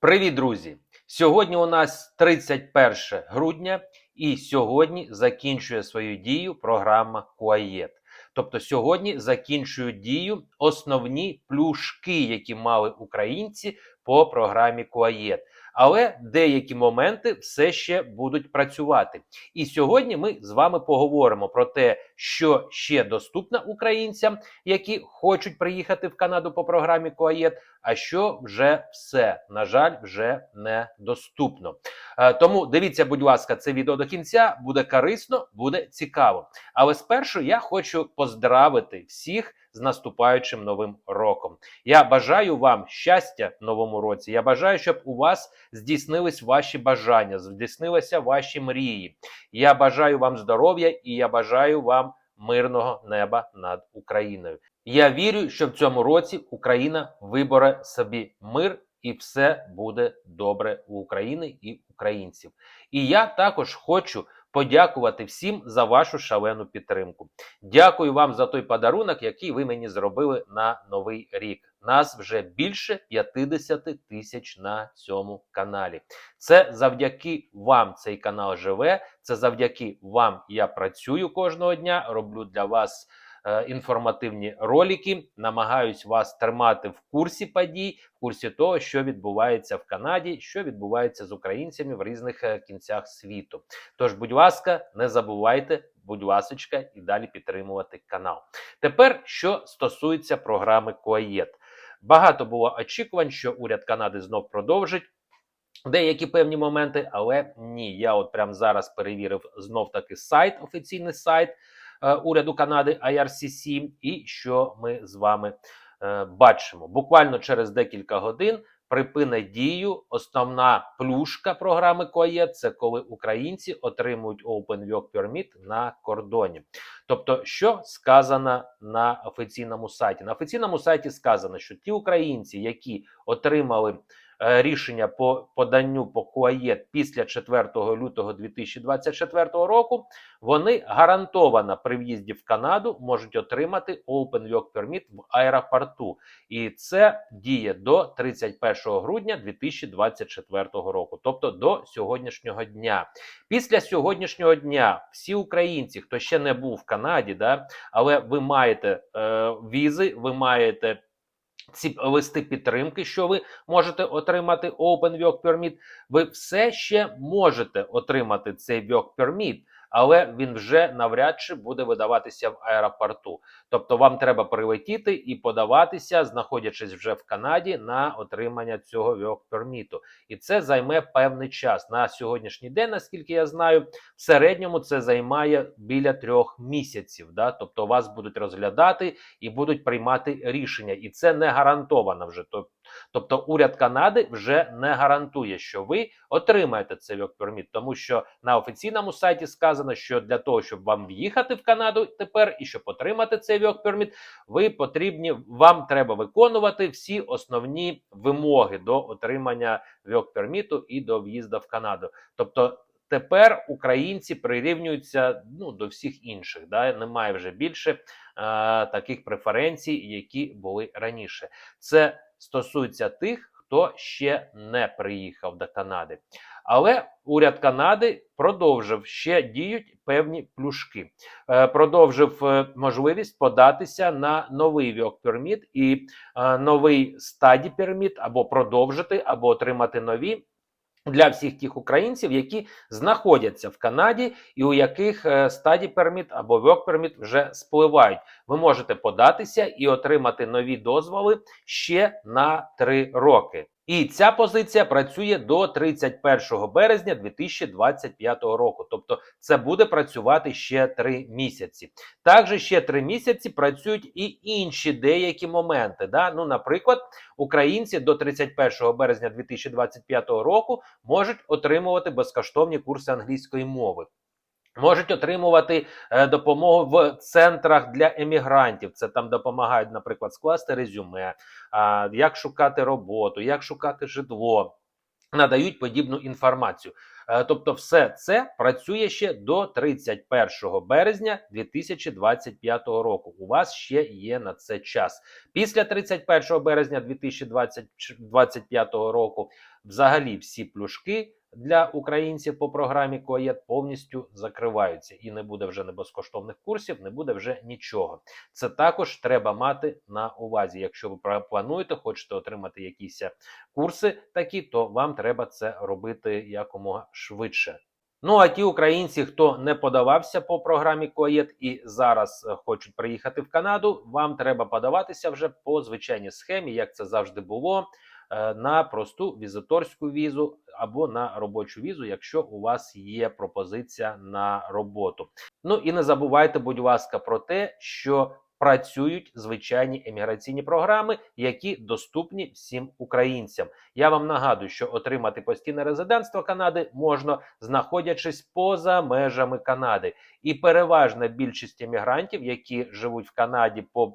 Привіт, друзі! Сьогодні у нас 31 грудня, і сьогодні закінчує свою дію програма Куаєт. Тобто сьогодні закінчують дію основні плюшки, які мали українці по програмі Куаєт. Але деякі моменти все ще будуть працювати. І сьогодні ми з вами поговоримо про те, що ще доступно українцям, які хочуть приїхати в Канаду по програмі Куаєт, а що вже все, на жаль, вже недоступно. Е, Тому дивіться, будь ласка, це відео до кінця буде корисно, буде цікаво. Але спершу я хочу поздравити всіх з наступаючим новим роком. Я бажаю вам щастя в новому році. Я бажаю, щоб у вас здійснились ваші бажання, здійснилися ваші мрії. Я бажаю вам здоров'я і я бажаю вам мирного неба над Україною. Я вірю, що в цьому році Україна вибере собі мир і все буде добре у України і українців. І я також хочу подякувати всім за вашу шалену підтримку. Дякую вам за той подарунок, який ви мені зробили на новий рік. Нас вже більше 50 тисяч на цьому каналі. Це завдяки вам цей канал живе. Це завдяки вам я працюю кожного дня. Роблю для вас е, інформативні ролики. Намагаюсь вас тримати в курсі подій, в курсі того, що відбувається в Канаді, що відбувається з українцями в різних е, кінцях світу. Тож, будь ласка, не забувайте, будь ласочка, і далі підтримувати канал. Тепер, що стосується програми Коаєт. Багато було очікувань, що уряд Канади знов продовжить. Деякі певні моменти, але ні. Я от прямо зараз перевірив знов таки сайт, офіційний сайт уряду Канади IRCC, і що ми з вами е, бачимо. Буквально через декілька годин припине дію основна плюшка програми КОЄ – це коли українці отримують Open Work Permit на кордоні. Тобто, що сказано на офіційному сайті? На офіційному сайті сказано, що ті українці, які отримали е, рішення по поданню по КУАЄТ після 4 лютого 2024 року, вони гарантовано при в'їзді в Канаду можуть отримати Open Work Permit в аеропорту. І це діє до 31 грудня 2024 року, тобто до сьогоднішнього дня. Після сьогоднішнього дня всі українці, хто ще не був в Канаді, да, але ви маєте е, візи, ви маєте ці листи підтримки, що ви можете отримати Open ви все ще можете отримати цей Work Permit, але він вже навряд чи буде видаватися в аеропорту. Тобто вам треба прилетіти і подаватися, знаходячись вже в Канаді, на отримання цього Work Permit. І це займе певний час. На сьогоднішній день, наскільки я знаю, в середньому це займає біля трьох місяців. Да? Тобто вас будуть розглядати і будуть приймати рішення, і це не гарантовано вже. Тобто уряд Канади вже не гарантує, що ви отримаєте цей work permit, тому що на офіційному сайті сказано, що для того, щоб вам в'їхати в Канаду тепер і щоб отримати цей work permit, ви потрібні, вам треба виконувати всі основні вимоги до отримання work permit і до в'їзду в Канаду. Тобто тепер українці прирівнюються ну, до всіх інших. Да? Немає вже більше е, таких преференцій, які були раніше. Це стосується тих, хто ще не приїхав до Канади. Але уряд Канади продовжив ще діють певні плюшки, е, продовжив е, можливість податися на новий permit і е, новий стаді permit, або продовжити, або отримати нові. Для всіх тих українців, які знаходяться в Канаді, і у яких стаді перміт або work permit вже спливають, ви можете податися і отримати нові дозволи ще на 3 роки. І ця позиція працює до 31 березня 2025 року. Тобто це буде працювати ще 3 місяці. Також ще 3 місяці працюють і інші деякі моменти. Да? Ну, наприклад, українці до 31 березня 2025 року можуть отримувати безкоштовні курси англійської мови. Можуть отримувати е, допомогу в центрах для емігрантів. Це там допомагають, наприклад, скласти резюме, як шукати роботу, як шукати житло. Надають подібну інформацію. Е, Тобто, все це працює ще до 31 березня 2025 року. У вас ще є на це час. Після 31 березня 2025 року взагалі всі плюшки для українців по програмі КОЄТ повністю закриваються, і не буде вже не безкоштовних курсів, не буде вже нічого. Це також треба мати на увазі. Якщо ви плануєте, хочете отримати якісь курси такі, то вам треба це робити якомога швидше. Ну а ті українці, хто не подавався по програмі КОЄТ і зараз хочуть приїхати в Канаду, вам треба подаватися вже по звичайній схемі, як це завжди було, на просту візиторську візу або на робочу візу, якщо у вас є пропозиція на роботу. Ну і не забувайте, будь ласка, про те, що працюють звичайні еміграційні програми, які доступні всім українцям. Я вам нагадую, що отримати постійне резидентство Канади можна, знаходячись поза межами Канади. І переважна більшість емігрантів, які живуть в Канаді по е,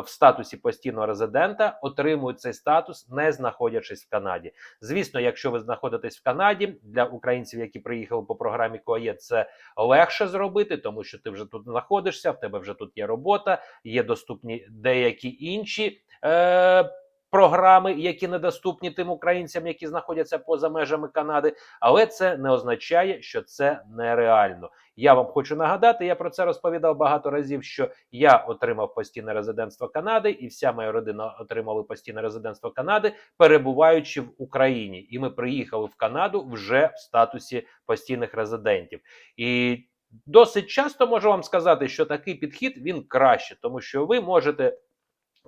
в статусі постійного резидента, отримують цей статус, не знаходячись в Канаді. Звісно, якщо ви знаходитесь в Канаді для українців, які приїхали по програмі КОЄ, це легше зробити, тому що ти вже тут знаходишся, в тебе вже тут є робота, є доступні деякі інші. Е, Програми, які недоступні тим українцям, які знаходяться поза межами Канади, але це не означає, що це нереально. Я вам хочу нагадати, я про це розповідав багато разів. Що я отримав постійне резидентство Канади, і вся моя родина отримали постійне резидентство Канади, перебуваючи в Україні. І ми приїхали в Канаду вже в статусі постійних резидентів. І досить часто можу вам сказати, що такий підхід він краще, тому що ви можете.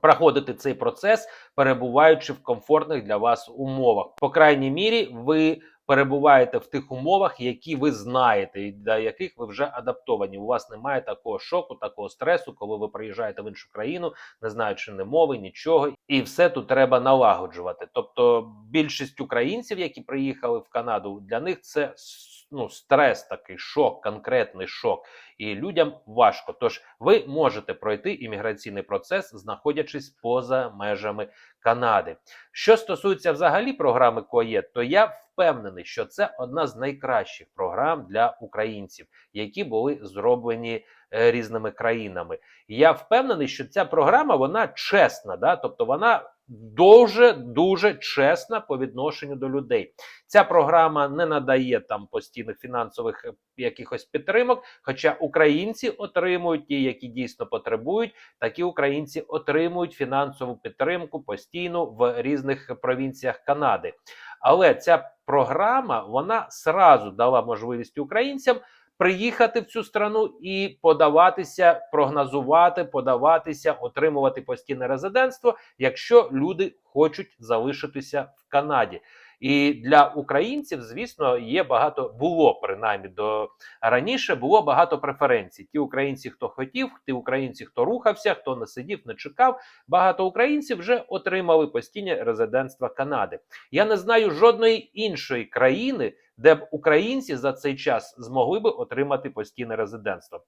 Проходити цей процес, перебуваючи в комфортних для вас умовах. По крайній мірі, ви перебуваєте в тих умовах, які ви знаєте, і для яких ви вже адаптовані. У вас немає такого шоку, такого стресу, коли ви приїжджаєте в іншу країну, не знаючи ні мови, нічого, і все тут треба налагоджувати. Тобто, більшість українців, які приїхали в Канаду, для них це ну, стрес, такий шок, конкретний шок. І людям важко. Тож ви можете пройти імміграційний процес, знаходячись поза межами Канади. Що стосується взагалі програми КОЄТ, то я впевнений, що це одна з найкращих програм для українців, які були зроблені е, різними країнами. Я впевнений, що ця програма вона чесна, да? тобто вона дуже дуже чесна по відношенню до людей. Ця програма не надає там постійних фінансових е, якихось підтримок. Хоча українці отримують ті, які дійсно потребують, такі українці отримують фінансову підтримку постійно в різних провінціях Канади. Але ця програма вона сразу дала можливість українцям приїхати в цю страну і подаватися, прогнозувати, подаватися, отримувати постійне резидентство, якщо люди хочуть залишитися в Канаді. І для українців, звісно, є багато було принаймні до раніше було багато преференцій. Ті українці, хто хотів, ті українці, хто рухався, хто не сидів, не чекав. Багато українців вже отримали постійне резидентство Канади. Я не знаю жодної іншої країни, де б українці за цей час змогли би отримати постійне резидентство.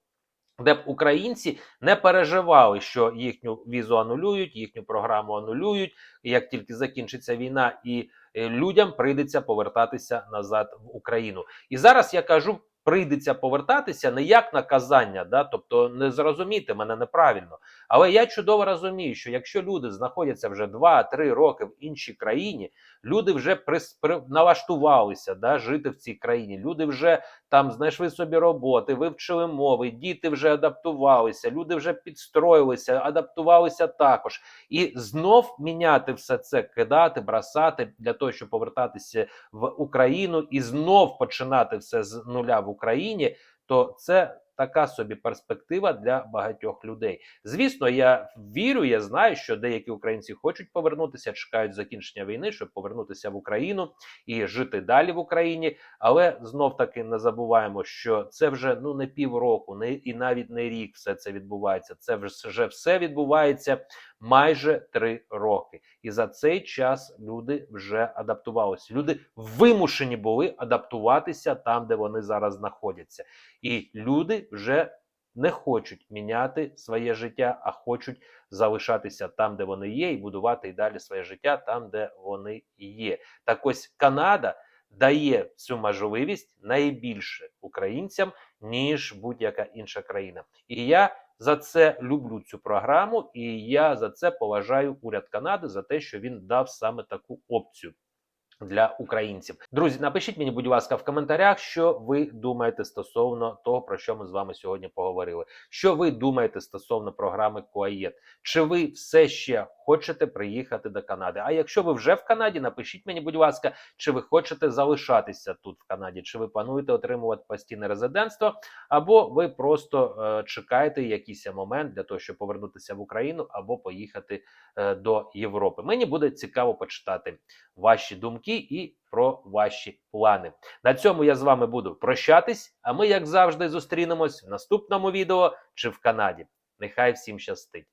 Де б українці не переживали, що їхню візу анулюють, їхню програму анулюють, як тільки закінчиться війна, і е, людям прийдеться повертатися назад в Україну. І зараз я кажу. Прийдеться повертатися не як наказання, да, тобто не зрозумійте мене неправильно. Але я чудово розумію, що якщо люди знаходяться вже 2-3 роки в іншій країні, люди вже прис, при, налаштувалися да, жити в цій країні. Люди вже там знайшли собі роботи, вивчили мови, діти вже адаптувалися, люди вже підстроїлися, адаптувалися також. І знов міняти все це, кидати, бросати для того, щоб повертатися в Україну і знов починати все з нуля в Україні, то це така собі перспектива для багатьох людей. Звісно, я вірю, я знаю, що деякі українці хочуть повернутися, чекають закінчення війни, щоб повернутися в Україну і жити далі в Україні. Але знов таки не забуваємо, що це вже ну не півроку, не і навіть не рік все це відбувається. Це вже все відбувається майже три роки. І за цей час люди вже адаптувалися. Люди вимушені були адаптуватися там, де вони зараз знаходяться. І люди вже не хочуть міняти своє життя, а хочуть залишатися там, де вони є, і будувати і далі своє життя там, де вони є. Так ось Канада дає цю можливість найбільше українцям, ніж будь-яка інша країна. І я за це люблю цю програму, і я за це поважаю уряд Канади за те, що він дав саме таку опцію. Для українців, друзі, напишіть мені, будь ласка, в коментарях, що ви думаєте стосовно того, про що ми з вами сьогодні поговорили. Що ви думаєте стосовно програми Куаєт? Чи ви все ще хочете приїхати до Канади? А якщо ви вже в Канаді, напишіть мені, будь ласка, чи ви хочете залишатися тут в Канаді, чи ви плануєте отримувати постійне резидентство, або ви просто е, чекаєте якийсь момент для того, щоб повернутися в Україну або поїхати е, до Європи. Мені буде цікаво почитати ваші думки і про ваші плани. На цьому я з вами буду прощатись. А ми, як завжди, зустрінемось в наступному відео чи в Канаді. Нехай всім щастить!